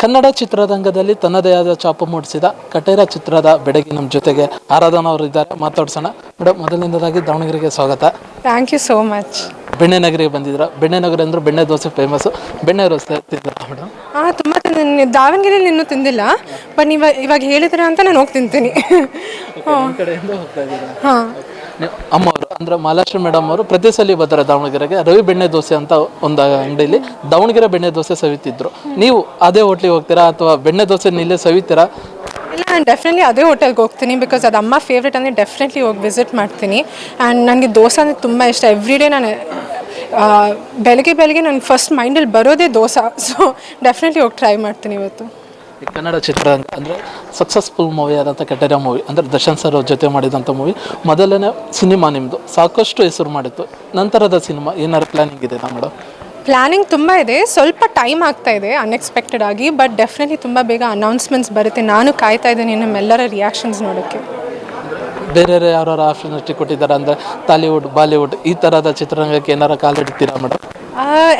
ಕನ್ನಡ ಚಿತ್ರರಂಗದಲ್ಲಿ ತನ್ನದೇ ಆದ ಚಾಪು ಮೂಡಿಸಿದ ಕಟೇರ ಚಿತ್ರದ ಬೆಡಗಿ ನಮ್ಮ ಜೊತೆಗೆ ಆರಾಧನಾ ಅವರು ಇದ್ದಾರೆ ಮಾತಾಡ್ಸೋಣ. ಮೇಡಮ್ ಮೊದಲನೇದಾಗಿ ದಾವಣಗೆರೆಗೆ ಸ್ವಾಗತ. ಥ್ಯಾಂಕ್ ಯು ಸೋ ಮಚ್ ಬೆಣ್ಣೆ ನಗರಿಗೆ ಬಂದಿದ್ರ. ಬೆಣ್ಣೆ ನಗರ ಅಂದ್ರೆ ಬೆಣ್ಣೆ ದೋಸೆ ಫೇಮಸ್ ಬೆಣ್ಣೆ ದೋಸೆ ತಿಂದ್ರ ಮೇಡಮ್ ಹಾಂ ತುಂಬ ತಿಂದಿನಿ. ದಾವಣಗೆರೆಯಲ್ಲಿ ಇನ್ನೂ ತಿಂದಿಲ್ಲ ಬಟ್ ನೀವು ಇವಾಗ ಹೇಳಿದ್ರೆ ಅಂತ ನಾನು ಹೋಗಿ ತಿಂತೀನಿ. ಕಡೆಯಿಂದ ಹೋಗ್ತಾ ಇದ್ದೀರಾ? ಹಾಂ. ನೀವು ಅಮ್ಮವರು ಅಂದ್ರೆ ಮಹಾಲಕ್ಷ್ಮಿ ಮೇಡಮ್ ಅವರು ಪ್ರತಿ ಸಲ ಬರ್ತಾರೆ ದಾವಣಗೆರೆಗೆ. ರವಿ ಬೆಣ್ಣೆ ದೋಸೆ ಅಂತ ಒಂದು ಅಂಗಡಿಯಲ್ಲಿ ದಾವಣಗೆರೆ ಬೆಣ್ಣೆ ದೋಸೆ ಸವಿತಿದ್ರು. ನೀವು ಅದೇ ಹೋಟ್ಲಿಗೆ ಹೋಗ್ತೀರಾ ಅಥವಾ ಬೆಣ್ಣೆ ದೋಸೆ ಇಲ್ಲೇ ಸವಿತೀರಾ? ಇಲ್ಲ, ನಾನು ಡೆಫಿನೆಟ್ಲಿ ಅದೇ ಹೋಟೆಲ್ಗೆ ಹೋಗ್ತೀನಿ ಬಿಕಾಸ್ ಅದು ಅಮ್ಮ ಫೇವ್ರೇಟ್ ಅಂದರೆ ಡೆಫಿನೆಟ್ಲಿ ಹೋಗಿ ವಿಸಿಟ್ ಮಾಡ್ತೀನಿ. ಆ್ಯಂಡ್ ನನಗೆ ದೋಸೆ ಅಂದರೆ ತುಂಬ ಇಷ್ಟ. ಎವ್ರಿ ಡೇ ನಾನು ಬೆಳಗ್ಗೆ ಬೆಳಗ್ಗೆ ನನ್ನ ಫಸ್ಟ್ ಮೈಂಡಲ್ಲಿ ಬರೋದೇ ದೋಸೆ. ಸೊ ಡೆಫಿನೆಟ್ಲಿ ಹೋಗಿ ಟ್ರೈ ಮಾಡ್ತೀನಿ ಇವತ್ತು. ಕನ್ನಡ ಚಿತ್ರ ಅಂದರೆ ಸಕ್ಸಸ್ಫುಲ್ ಮೂವಿ ಆದಂಥ ಕಟೇರ ಮೂವಿ ಅಂದರೆ ದರ್ಶನ್ ಸರ್ ಅವ್ರ ಜೊತೆ ಮಾಡಿದಂಥ ಮೂವಿ ಮೊದಲನೇ ಸಿನಿಮಾ ನಿಮ್ಮದು ಸಾಕಷ್ಟು ಹೆಸರು ಮಾಡಿತ್ತು ನಂತರದ ಸಿನಿಮಾ ಏನಾರು ಪ್ಲ್ಯಾನಿಂಗ್ ಇದೆ ಮೇಡಮ್ ಪ್ಲ್ಯಾನಿಂಗ್ ತುಂಬ ಇದೆ. ಸ್ವಲ್ಪ ಟೈಮ್ ಆಗ್ತಾ ಇದೆ ಅನ್ಎಕ್ಸ್ಪೆಕ್ಟೆಡ್ ಆಗಿ ಬಟ್ ಡೆಫಿನೆಟ್ಲಿ ತುಂಬ ಬೇಗ ಅನೌನ್ಸ್ಮೆಂಟ್ಸ್ ಬರುತ್ತೆ. ನಾನು ಕಾಯ್ತಾ ಇದ್ದೀನಿ ನಮ್ಮೆಲ್ಲರ ರಿಯಾಕ್ಷನ್ಸ್ ನೋಡೋಕ್ಕೆ. ಬೇರೆ ಯಾರು ಆಪರ್ಚುನಿಟಿ ಕೊಟ್ಟಿದ್ದಾರೆ ಅಂದರೆ ಟಾಲಿವುಡ್ ಬಾಲಿವುಡ್ ಈ ಥರದ ಚಿತ್ರರಂಗಕ್ಕೆ ಏನಾರು ಕಾಲಿಡ್ತೀರಾ ಮೇಡಮ್?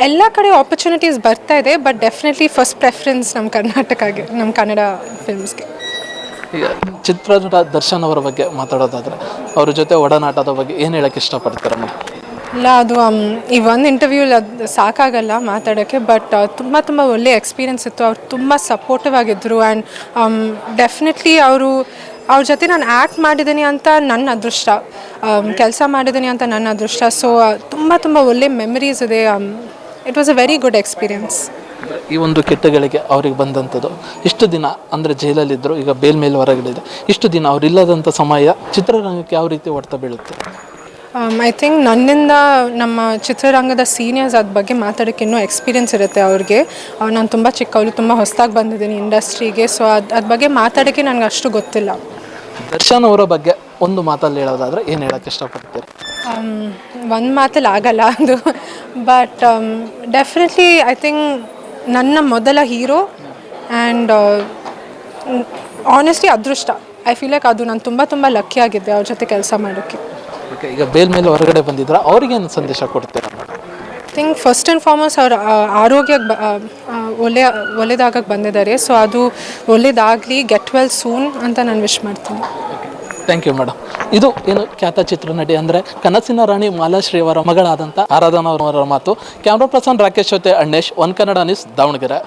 ಎಲ್ಲ ಕಡೆ ಆಪರ್ಚುನಿಟೀಸ್ ಬರ್ತಾ ಇದೆ ಬಟ್ ಡೆಫಿನೆಟ್ಲಿ ಫಸ್ಟ್ ಪ್ರೆಫರೆನ್ಸ್ ನಮ್ಮ ಕರ್ನಾಟಕಗೆ ನಮ್ಮ ಕನ್ನಡ ಫಿಲ್ಮ್ಸ್ಗೆ ಈಗ ಚಿತ್ರದ ದರ್ಶನ್ ಅವರ ಬಗ್ಗೆ ಮಾತಾಡೋದಾದರೆ ಅವ್ರ ಜೊತೆ ಒಡನಾಟದ ಬಗ್ಗೆ ಏನು ಹೇಳಕ್ಕೆ ಇಷ್ಟಪಡ್ತಾರೆ ಇಲ್ಲ, ಅದು ಈ ಒಂದು ಇಂಟರ್ವ್ಯೂಲಿ ಅದು ಸಾಕಾಗಲ್ಲ ಮಾತಾಡೋಕ್ಕೆ ಬಟ್ ತುಂಬ ತುಂಬ ಒಳ್ಳೆ ಎಕ್ಸ್ಪೀರಿಯೆನ್ಸ್ ಇತ್ತು. ಅವ್ರು ತುಂಬ ಸಪೋರ್ಟಿವ್ ಆಗಿದ್ದರು ಆ್ಯಂಡ್ ಡೆಫಿನೆಟ್ಲಿ ಅವರು, ಅವ್ರ ಜೊತೆ ನಾನು ಆ್ಯಕ್ಟ್ ಮಾಡಿದ್ದೀನಿ ಅಂತ ನನ್ನ ಅದೃಷ್ಟ. ಕೆಲಸ ಮಾಡಿದ್ದೀನಿ ಅಂತ ನನ್ನ ಅದೃಷ್ಟ. ಸೊ ತುಂಬ ತುಂಬ ಒಳ್ಳೆ ಮೆಮರೀಸ್ ಇದೆ. It was a very good experience ಈ ಒಂದು ಕೆಟ್ಟಗಳಿಗೆ ಅವ್ರಿಗೆ ಬಂದಂಥದ್ದು, ಇಷ್ಟು ದಿನ ಅಂದರೆ ಜೈಲಲ್ಲಿದ್ದರು ಈಗ ಬೇಲ್ ಮೇಲೆ ಹೊರಗಡೆ ಇಷ್ಟು ದಿನ ಅವರಿಲ್ಲದಂಥ ಸಮಯ ಚಿತ್ರರಂಗಕ್ಕೆ ಯಾವ ರೀತಿ ಹೊಡ್ತಾ ಬೀಳುತ್ತೆ? ಐ ಥಿಂಕ್ Um, ನನ್ನಿಂದ ನಮ್ಮ ಚಿತ್ರರಂಗದ ಸೀನಿಯರ್ಸ್ ಅದ್ರ ಬಗ್ಗೆ ಮಾತಾಡೋಕ್ಕೆ ಇನ್ನೂ ಎಕ್ಸ್ಪೀರಿಯನ್ಸ್ ಇರುತ್ತೆ ಅವ್ರಿಗೆ. ನಾನು ತುಂಬ ಚಿಕ್ಕವಳು ತುಂಬ ಹೊಸದಾಗಿ ಬಂದಿದ್ದೀನಿ ಇಂಡಸ್ಟ್ರಿಗೆ. ಸೊ ಅದು ಅದ್ರ ಬಗ್ಗೆ ಮಾತಾಡೋಕ್ಕೆ ನನಗೆ ಅಷ್ಟು ಗೊತ್ತಿಲ್ಲ. ದರ್ಶನ್ ಅವರ ಬಗ್ಗೆ ಒಂದು ಮಾತಲ್ಲಿ ಹೇಳೋದಾದ್ರೆ ಏನು ಹೇಳಕ್ಕೆ ಇಷ್ಟಪಡ್ತೀರಿ? ಒಂದು ಮಾತಲ್ಲಿ ಆಗಲ್ಲ ಅದು. ಬಟ್ ಡೆಫಿನೆಟ್ಲಿ ಐ ಥಿಂಕ್ ನನ್ನ ಮೊದಲ ಹೀರೋ ಆ್ಯಂಡ್ ಆನೆಸ್ಟ್ಲಿ ಅದೃಷ್ಟ. ಐ ಫೀಲ್ ಲೈಕ್ ಅದು ನಾನು ತುಂಬ ತುಂಬ ಲಕ್ಕಿ ಆಗಿದ್ದೆ ಅವ್ರ ಜೊತೆ ಕೆಲಸ ಮಾಡೋಕ್ಕೆ ಓಕೆ ಈಗ ಬೇಲ್ ಮೇಲೆ ಹೊರಗಡೆ ಬಂದಿದ್ರ ಅವ್ರಿಗೇನು ಸಂದೇಶ ಕೊಡ್ತೀರಾ ಥಿಂಕ್ ಫಸ್ಟ್ ಆ್ಯಂಡ್ ಫಾರ್ಮೋಸ್ಟ್ ಅವ್ರ ಆರೋಗ್ಯಕ್ಕೆ ಬ ಒಳ್ಳೆಯ ಒಳ್ಳೇದಾಗಕ್ಕೆ ಬಂದಿದ್ದಾರೆ. ಸೊ ಅದು ಒಳ್ಳೇದಾಗಲಿ ಗೆಟ್ ವೆಲ್ ಸೂನ್ ಅಂತ ನಾನು ವಿಶ್ ಮಾಡ್ತೀನಿ. ಥ್ಯಾಂಕ್ ಯು ಮೇಡಮ್ ಇದು ಏನು ಖ್ಯಾತ ಚಿತ್ರನಟಿ ಅಂದರೆ ಕನಸಿನ ರಾಣಿ ಮಾಲಾಶ್ರೀ ಅವರ ಮಗಳಾದಂಥ ಆರಾಧನಾ ಅವರ ಮಾತು. ಕ್ಯಾಮ್ರಾ ಪರ್ಸನ್ ರಾಕೇಶ್ ಜೊತೆ ಅಣ್ಣೇಶ್ ಒನ್ ಕನ್ನಡ ನ್ಯೂಸ್ ದಾವಣಗೆರೆ.